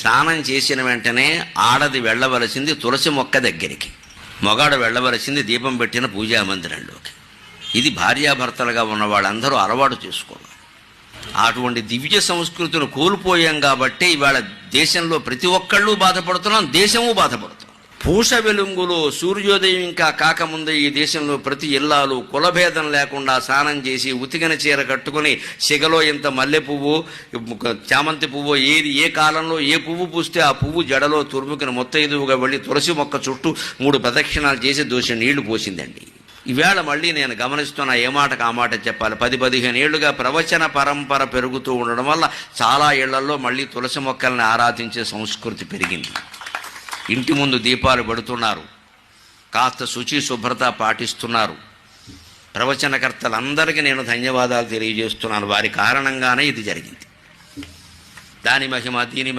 స్నానం చేసిన వెంటనే ఆడది వెళ్ళవలసింది తులసి మొక్క దగ్గరికి. మొగాడు వెళ్ళవలసింది దీపం పెట్టిన పూజా మందిరంలోకి. ఇది భార్యాభర్తలుగా ఉన్న వాళ్ళందరూ అలవాటు చేసుకోవాలి. అటువంటి దివ్య సంస్కృతిని కోల్పోయాం కాబట్టి ఇవాళ దేశంలో ప్రతి ఒక్కళ్ళు బాధపడుతున్నాం దేశము బాధపడుతున్నాం. పూస వెలుంగులో సూర్యోదయం ఇంకా కాకముందే ఈ దేశంలో ప్రతి ఇల్లాలు కులభేదం లేకుండా స్నానం చేసి ఉతికిన చీర కట్టుకుని సిగలో ఇంత మల్లె పువ్వు చామంతి పువ్వు ఏది ఏ కాలంలో ఏ పువ్వు పూస్తే ఆ పువ్వు జడలో తురుముకిన మొత్తైదువుగా వెళ్ళి తులసి మొక్క చుట్టూ మూడు ప్రదక్షిణాలు చేసి దోష నీళ్ళు పోసిందండి. ఈవేళ మళ్ళీ నేను గమనిస్తున్న ఏ మాటకు ఆ మాట చెప్పాలి. పది పదిహేను ఏళ్ళుగా ప్రవచన పరంపర పెరుగుతూ ఉండడం వల్ల చాలా ఇళ్ళలో మళ్ళీ తులసి మొక్కల్ని ఆరాధించే సంస్కృతి పెరిగింది. ఇంటి ముందు దీపాలు పెడుతున్నారు. కాస్త శుచి శుభ్రత పాటిస్తున్నారు. ప్రవచనకర్తలందరికీ నేను ధన్యవాదాలు తెలియజేస్తున్నాను. వారి కారణంగానే ఇది జరిగింది. దాని మహిమ దీని మహిమ